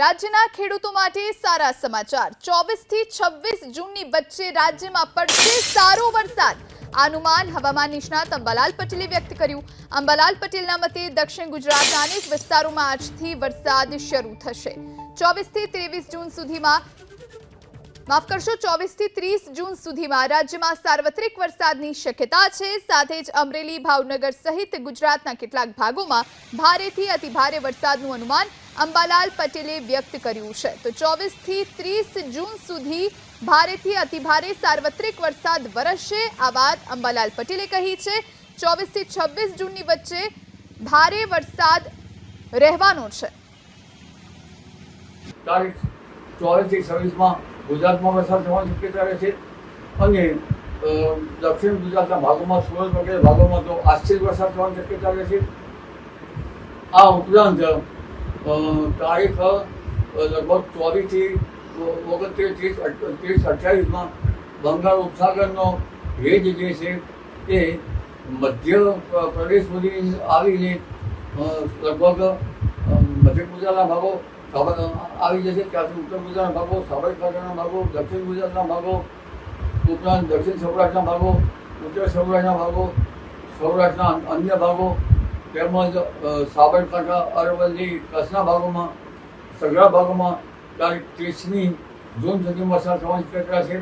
રાજ્યના ખેડૂતો માટે સારા સમાચાર. ચોવીસથી છવ્વીસ જૂનની વચ્ચે રાજ્યમાં પડશે સારો વરસાદ. અનુમાન હવામાન નિષ્ણાત અંબાલાલ પટેલે વ્યક્ત કર્યું. અંબાલાલ પટેલના મતે દક્ષિણ ગુજરાતના અનેક વિસ્તારોમાં આજથી વરસાદ શરૂ થશે. ચોવીસથી ત્રેવીસ જૂન સુધીમાં માફ કરશો ચોવીસથી ત્રીસ જૂન સુધીમાં રાજ્યમાં સાર્વત્રિક વરસાદની શક્યતા છે. સાથે જ અમરેલી, ભાવનગર સહિત ગુજરાતના કેટલાક ભાગોમાં ભારેથી અતિભારે વરસાદનું અનુમાન અંબાલાલ પટેલે વ્યક્ત કર્યું છે. તો ચોવીસથી ત્રીસ જૂન સુધી ભારેથી અતિભારે સાર્વત્રિક વરસાદ વરસશે, આ વાત અંબાલાલ પટેલે કહી છે. ચોવીસથી છવ્વીસ જૂનની વચ્ચે ભારે વરસાદ રહેવાનો છે. ચોવીસથી છવ્વીસમાં ગુજરાતમાં વરસાદ થવાની શક્યતા રહે છે. અને દક્ષિણ ગુજરાતના ભાગોમાં સુરત વગેરે ભાગોમાં તો આશ્ચર્ય વરસાદ થવાની શક્યતા રહે છે. આ ઉપરાંત તારીખ લગભગ ચોવીસથી ઓગણત્રીસ, ત્રીસ ત્રીસ અઠ્યાવીસમાં બંગાળ ઉપસાગરનો ભેજ જે છે એ મધ્ય પ્ર- પ્રદેશ સુધી આવીને લગભગ મધ્ય ગુજરાતના ભાગો આવી જશે. ત્યાંથી ઉત્તર ગુજરાતના ભાગો સાબરકાંઠાના ભાગો, દક્ષિણ ગુજરાતના ભાગો, ઉપરાંત દક્ષિણ સૌરાષ્ટ્રના ભાગો, ઉત્તર સૌરાષ્ટ્રના ભાગો, સૌરાષ્ટ્રના અન્ય ભાગો, તેમજ સાબરકાંઠા, અરવલ્લી, કચ્છના ભાગોમાં સગળા ભાગોમાં, તારીખ ત્રીસમી જૂન સુધી વરસાદ થવાની શક્યતા છે.